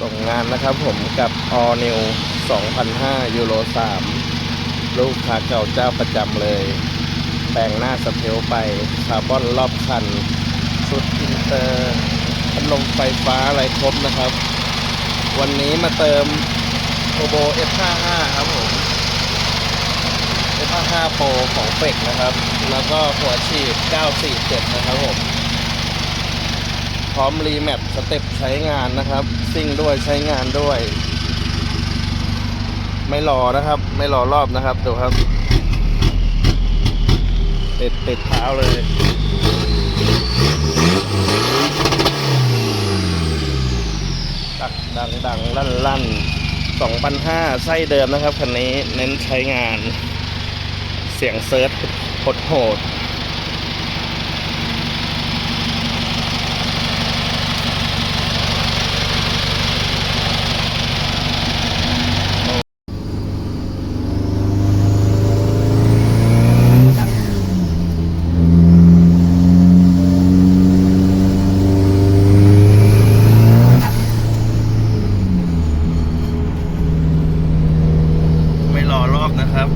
ส่งงานนะครับผมกับ All New 2005 ยูโร 3 ลูกค้าเก่าเจ้าประจำเลย แปลงหน้าสเทลไป คาร์บอนรอบคัน ชุดอินเตอร์พัดลมไฟฟ้าอะไรครบนะครับ วันนี้มาเติมโ u โบ F55 ครับผม F55 Pro ของเฟกนะครับ แล้วก็หัวฉีด 947 นะครับผม พร้อมรีแมปสเต็ปใช้งานนะครับซิ่งด้วยใช้งานด้วย ไม่รอนะครับ ไม่รอรอบนะครับดูครับติดติดเท้าเลยดักดังดังลั่นลั่นสองพันห้าไส้เดิมนะครับคันนี้เน้นใช้งาน เสียงเซิร์ชโหดโหด นะครับ